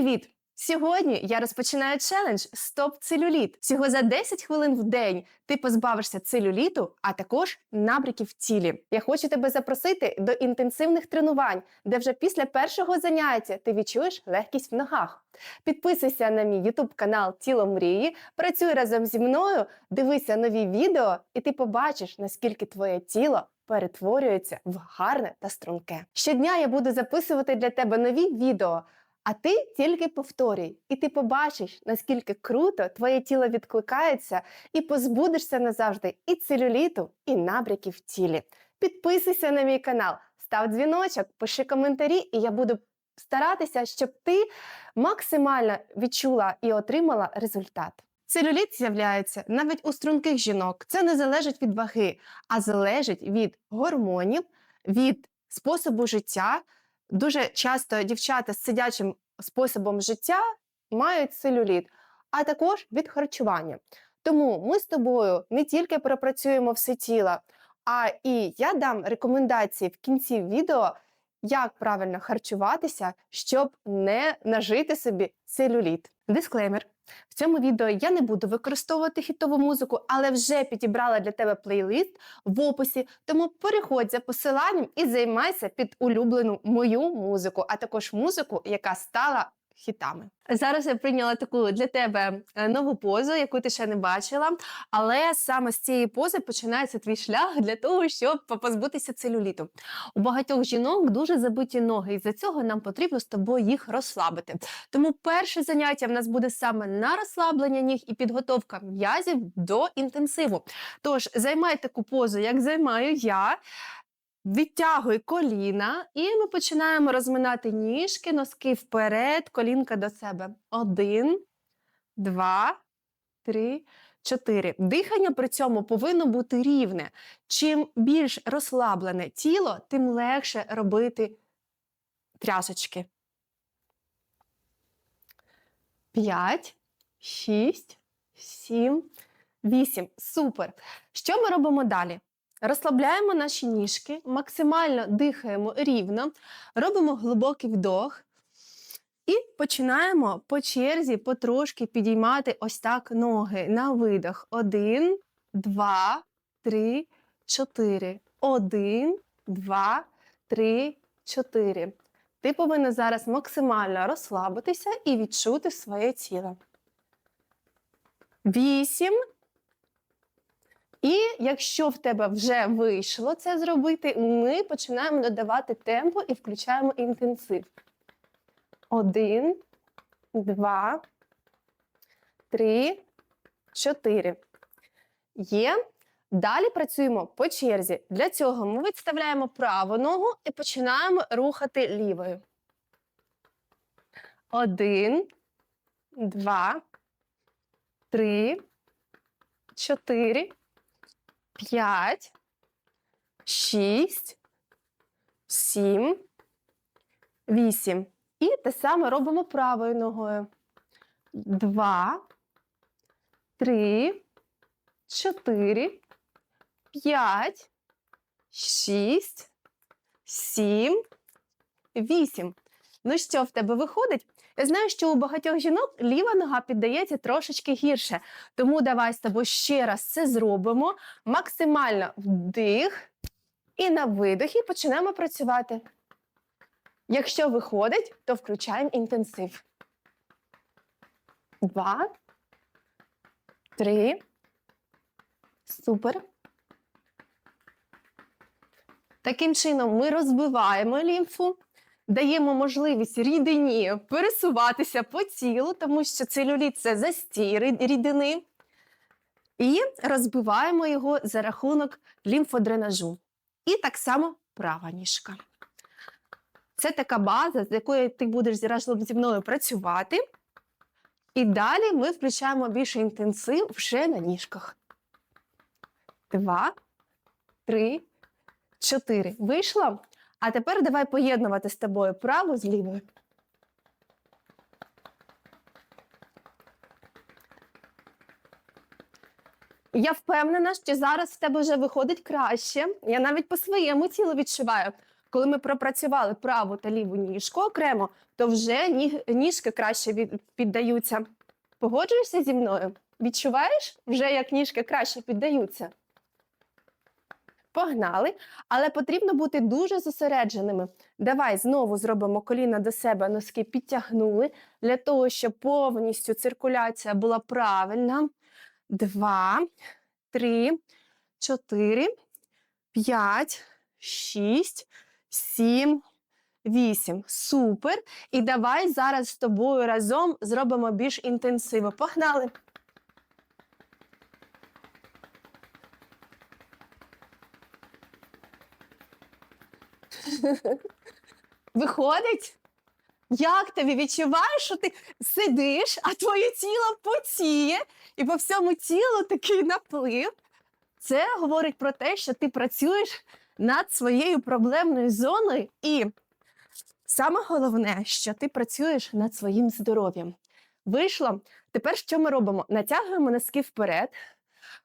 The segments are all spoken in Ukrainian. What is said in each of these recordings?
Привіт! Сьогодні я розпочинаю челендж Стоп целюліт. Всього за 10 хвилин в день ти позбавишся целюліту, а також набряків в тілі. Я хочу тебе запросити до інтенсивних тренувань, де вже після першого заняття ти відчуєш легкість в ногах. Підписуйся на мій YouTube канал Тіло мрії, працюй разом зі мною, дивися нові відео, і ти побачиш, наскільки твоє тіло перетворюється в гарне та струнке. Щодня я буду записувати для тебе нові відео. А ти тільки повторюй, і ти побачиш, наскільки круто твоє тіло відкликається і позбудешся назавжди і целюліту, і набряків в тілі. Підписуйся на мій канал, став дзвіночок, пиши коментарі, і я буду старатися, щоб ти максимально відчула і отримала результат. Целюліт з'являється навіть у струнких жінок. Це не залежить від ваги, а залежить від гормонів, від способу життя. Дуже часто дівчата з сидячим способом життя мають целюліт, а також від харчування. Тому ми з тобою не тільки пропрацюємо все тіло, а і я дам рекомендації в кінці відео, як правильно харчуватися, щоб не нажити собі целюліт. Дисклеймер. В цьому відео я не буду використовувати хітову музику, але вже підібрала для тебе плейлист в описі. Тому переходь за посиланням і займайся під улюблену мою музику, а також музику, яка стала хітами. Зараз я прийняла таку для тебе е, нову позу, яку ти ще не бачила. Але саме з цієї пози починається твій шлях для того, щоб позбутися целюліту. У багатьох жінок дуже забиті ноги, і за цього нам потрібно з тобою їх розслабити. Тому перше заняття в нас буде саме на розслаблення ніг і підготовка м'язів до інтенсиву. Тож займай таку позу, як займаю я. Відтягуй коліна, і ми починаємо розминати ніжки, носки вперед, колінка до себе. Один, два, три, чотири. Дихання при цьому повинно бути рівне. Чим більш розслаблене тіло, тим легше робити трясочки. П'ять, шість, сім, вісім. Супер. Що ми робимо далі? Розслабляємо наші ніжки, максимально дихаємо рівно, робимо глибокий вдох і починаємо по черзі потрошки підіймати ось так ноги на видох. Один, два, три, чотири. Один, два, три, чотири. Ти повинна зараз максимально розслабитися і відчути своє тіло. Вісім. І якщо в тебе вже вийшло це зробити, ми починаємо додавати темпо і включаємо інтенсив. Один, два, три, чотири. Є. Далі працюємо по черзі. Для цього ми відставляємо праву ногу і починаємо рухати лівою. Один, два, три, чотири. П'ять, шість, сім, вісім. І те саме робимо правою ногою. Два, три, чотири, п'ять, шість, сім, вісім. Ну що в тебе виходить? Я знаю, що у багатьох жінок ліва нога піддається трошечки гірше. Тому давай з тобою ще раз це зробимо. Максимально вдих і на видохі почнемо працювати. Якщо виходить, то включаємо інтенсив. Два. Три. Супер. Таким чином ми розбиваємо лімфу даємо можливість рідині пересуватися по тілу, тому що целюліт – це застій рідини. І розбиваємо його за рахунок лімфодренажу. І так само права ніжка. Це така база, з якою ти будеш зі мною працювати. І далі ми включаємо більше інтенсив вже на ніжках. Два, три, чотири. Вийшло? А тепер давай поєднувати з тобою праву з лівою. Я впевнена, що зараз в тебе вже виходить краще. Я навіть по своєму тілу відчуваю. коли ми пропрацювали праву та ліву ніжку окремо, то вже ніжки краще піддаються. Погоджуєшся зі мною? Відчуваєш вже, як ніжки краще піддаються? Погнали, але потрібно бути дуже зосередженими. Давай знову зробимо коліна до себе, носки підтягнули для того, щоб повністю циркуляція була правильна. Два, три, чотири, п'ять, шість, сім, вісім. Супер. І давай зараз з тобою разом зробимо більш інтенсиво. Погнали! Виходить? Як тобі відчуваєш, що ти сидиш, а твоє тіло потіє, і по всьому тілу такий наплив? Це говорить про те, що ти працюєш над своєю проблемною зоною, і саме головне, що ти працюєш над своїм здоров'ям. Вийшло. Тепер що ми робимо? Натягуємо носки вперед,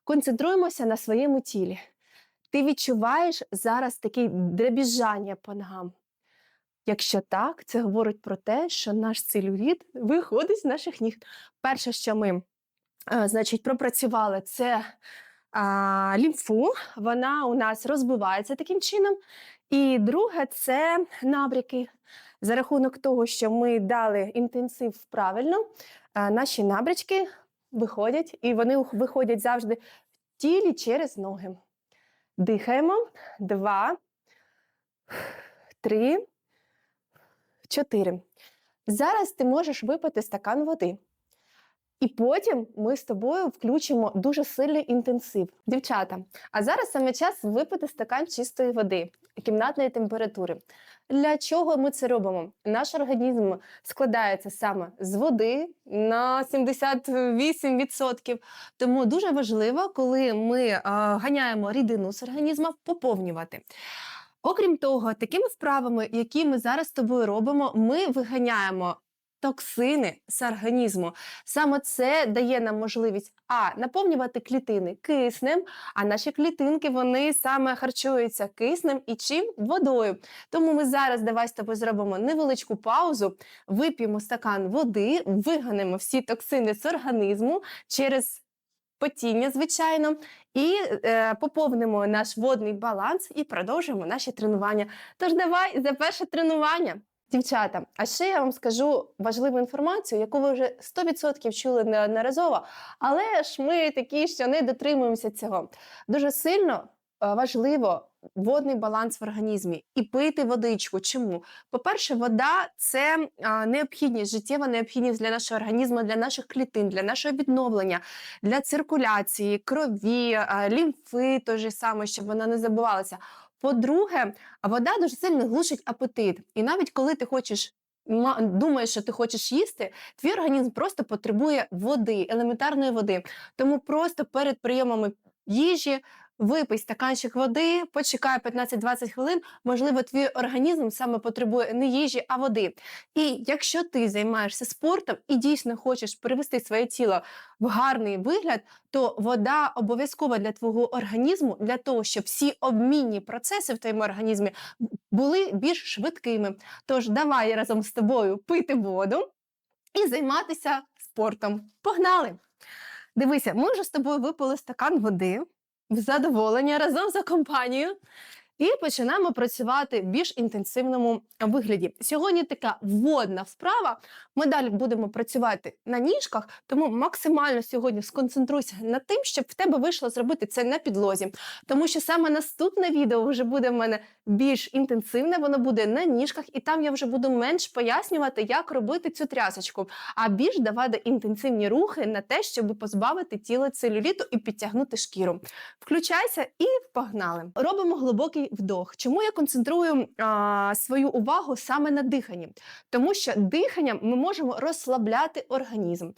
концентруємося на своєму тілі. Ти відчуваєш зараз таке дребіжання по ногам. Якщо так, це говорить про те, що наш целюліт виходить з наших ніг. Перше, що ми е, значить, пропрацювали, це а, лімфу. Вона у нас розбивається таким чином. І друге це набряки. За рахунок того, що ми дали інтенсив правильно, а, наші набрячки виходять, і вони виходять завжди в тілі через ноги. Дихаємо. Два, три, чотири. Зараз ти можеш випити стакан води. І потім ми з тобою включимо дуже сильний інтенсив. Дівчата, а зараз саме час випити стакан чистої води кімнатної температури. Для чого ми це робимо? Наш організм складається саме з води на 78%. Тому дуже важливо, коли ми ганяємо рідину з організму, поповнювати. Окрім того, такими вправами, які ми зараз з тобою робимо, ми виганяємо токсини з організму. Саме це дає нам можливість а наповнювати клітини киснем, а наші клітинки вони саме харчуються киснем і чим водою. Тому ми зараз давай з тобою зробимо невеличку паузу, вип'ємо стакан води, виганемо всі токсини з організму через потіння, звичайно, і е, поповнимо наш водний баланс і продовжимо наші тренування. Тож давай за перше тренування. Дівчата, а ще я вам скажу важливу інформацію, яку ви вже 100% чули неодноразово, але ж ми такі, що не дотримуємося цього. Дуже сильно е, важливо водний баланс в організмі і пити водичку. Чому? По-перше, вода це необхідність, життєва необхідність для нашого організму, для наших клітин, для нашого відновлення, для циркуляції, крові, лімфи, той же саме, щоб вона не забувалася. По-друге, вода дуже сильно глушить апетит. І навіть коли ти хочеш. ма- Думаєш, що ти хочеш їсти, твій організм просто потребує води, елементарної води. Тому просто перед прийомами їжі випий стаканчик води, почекай 15-20 хвилин. Можливо, твій організм саме потребує не їжі, а води. І якщо ти займаєшся спортом і дійсно хочеш привести своє тіло в гарний вигляд, то вода обов'язкова для твого організму для того, щоб всі обмінні процеси в твоєму організмі були більш швидкими. Тож давай разом з тобою пити воду і займатися спортом. Погнали! Дивися, ми вже з тобою випили стакан води в задоволення разом за компанією. І починаємо працювати в більш інтенсивному вигляді. Сьогодні така вводна вправа. Ми далі будемо працювати на ніжках, тому максимально сьогодні сконцентруйся над тим, щоб в тебе вийшло зробити це на підлозі. Тому що саме наступне відео вже буде в мене більш інтенсивне, воно буде на ніжках, і там я вже буду менш пояснювати, як робити цю трясочку, а більш давати інтенсивні рухи на те, щоб позбавити тіло целюліту і підтягнути шкіру. Включайся і погнали. Робимо глибокий вдох. Чому я концентрую а, свою увагу саме на диханні? Тому що диханням ми можемо розслабляти організм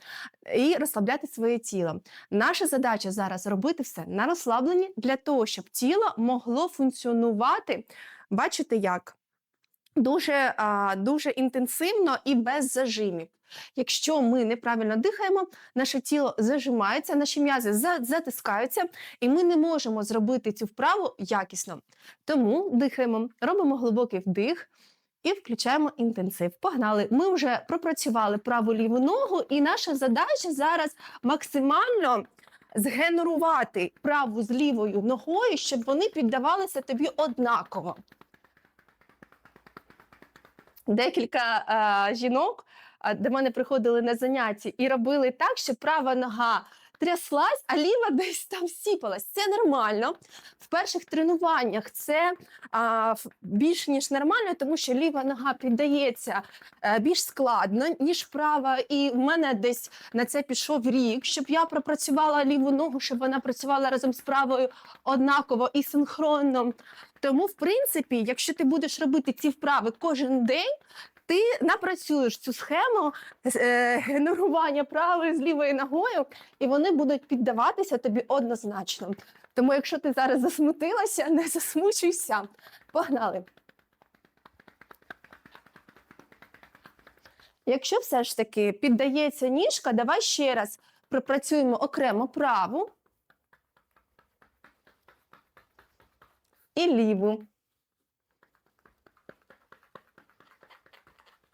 і розслабляти своє тіло. Наша задача зараз робити все на розслабленні для того, щоб тіло могло функціонувати. Бачите як? Дуже, а, дуже інтенсивно і без зажимів. Якщо ми неправильно дихаємо, наше тіло зажимається, наші м'язи за- затискаються, і ми не можемо зробити цю вправу якісно. Тому дихаємо, робимо глибокий вдих і включаємо інтенсив. Погнали. Ми вже пропрацювали праву ліву ногу, і наша задача зараз максимально згенерувати праву з лівою ногою, щоб вони піддавалися тобі однаково. Декілька е, жінок а, до мене приходили на заняття і робили так, що права нога тряслась, а ліва десь там сіпалась. Це нормально. В перших тренуваннях це а, більш ніж нормально, тому що ліва нога піддається е, більш складно, ніж права. І в мене десь на це пішов рік, щоб я пропрацювала ліву ногу, щоб вона працювала разом з правою однаково і синхронно. Тому, в принципі, якщо ти будеш робити ці вправи кожен день, ти напрацюєш цю схему е, генерування правої з лівою ногою, і вони будуть піддаватися тобі однозначно. Тому, якщо ти зараз засмутилася, не засмучуйся. Погнали. Якщо все ж таки піддається ніжка, давай ще раз пропрацюємо окремо праву і ліву.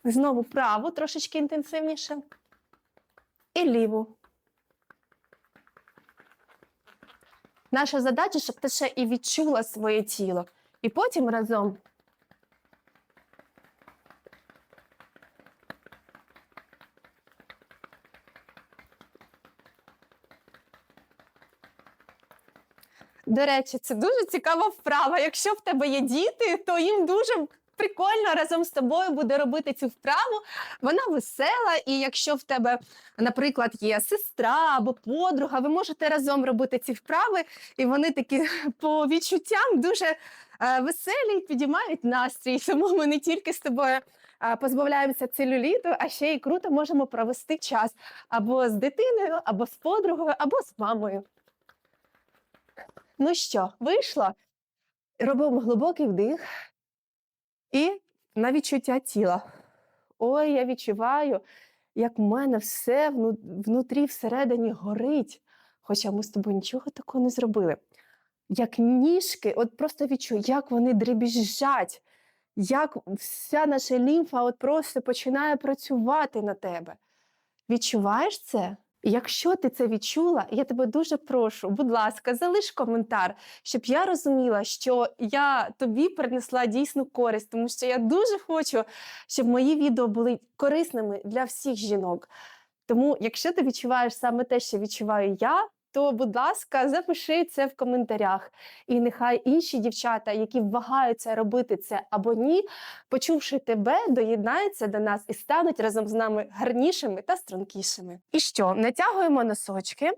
Знову праву трошечки інтенсивніше. І ліву. Наша задача, щоб ти ще і відчула своє тіло. І потім разом. До речі, це дуже цікава вправа. Якщо в тебе є діти, то їм дуже прикольно разом з тобою буде робити цю вправу. Вона весела, і якщо в тебе, наприклад, є сестра або подруга, ви можете разом робити ці вправи, і вони такі по відчуттям дуже е, веселі і підіймають настрій. Тому ми не тільки з тобою. е, Позбавляємося целюліту, а ще й круто можемо провести час або з дитиною, або з подругою, або з мамою. Ну що, вийшло? Робимо глибокий вдих і на відчуття тіла. Ой, я відчуваю, як в мене все вну- внутрі всередині горить. Хоча ми з тобою нічого такого не зробили. Як ніжки, от просто відчую, як вони дребіжать, як вся наша лімфа от просто починає працювати на тебе. Відчуваєш це? Якщо ти це відчула, я тебе дуже прошу, будь ласка, залиш коментар, щоб я розуміла, що я тобі принесла дійсну користь, тому що я дуже хочу, щоб мої відео були корисними для всіх жінок. Тому, якщо ти відчуваєш саме те, що відчуваю я, то, будь ласка, запиши це в коментарях. І нехай інші дівчата, які вагаються робити це або ні, почувши тебе, доєднаються до нас і стануть разом з нами гарнішими та стрункішими. І що? Натягуємо носочки,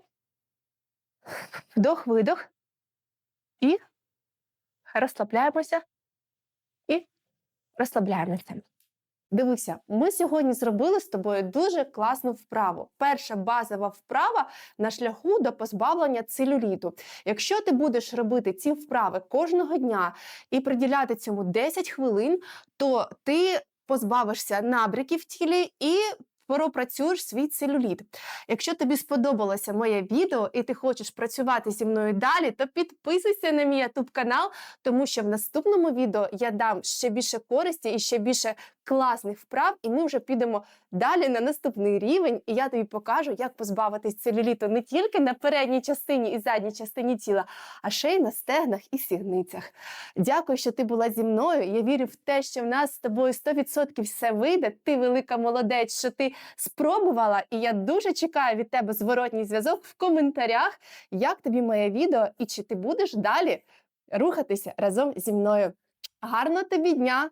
вдох-видох, і розслабляємося, і розслабляємося. Дивися, ми сьогодні зробили з тобою дуже класну вправу. Перша базова вправа на шляху до позбавлення целюліту. Якщо ти будеш робити ці вправи кожного дня і приділяти цьому 10 хвилин, то ти позбавишся набряків в тілі і пропрацюєш свій целюліт. Якщо тобі сподобалося моє відео і ти хочеш працювати зі мною далі, то підписуйся на мій YouTube канал, тому що в наступному відео я дам ще більше користі і ще більше класних вправ, і ми вже підемо далі на наступний рівень, і я тобі покажу, як позбавитись целюліту не тільки на передній частині і задній частині тіла, а ще й на стегнах і сігницях. Дякую, що ти була зі мною. Я вірю в те, що в нас з тобою 100% все вийде. Ти велика молодець, що ти спробувала, і я дуже чекаю від тебе зворотній зв'язок в коментарях, як тобі моє відео і чи ти будеш далі рухатися разом зі мною. Гарного тобі дня!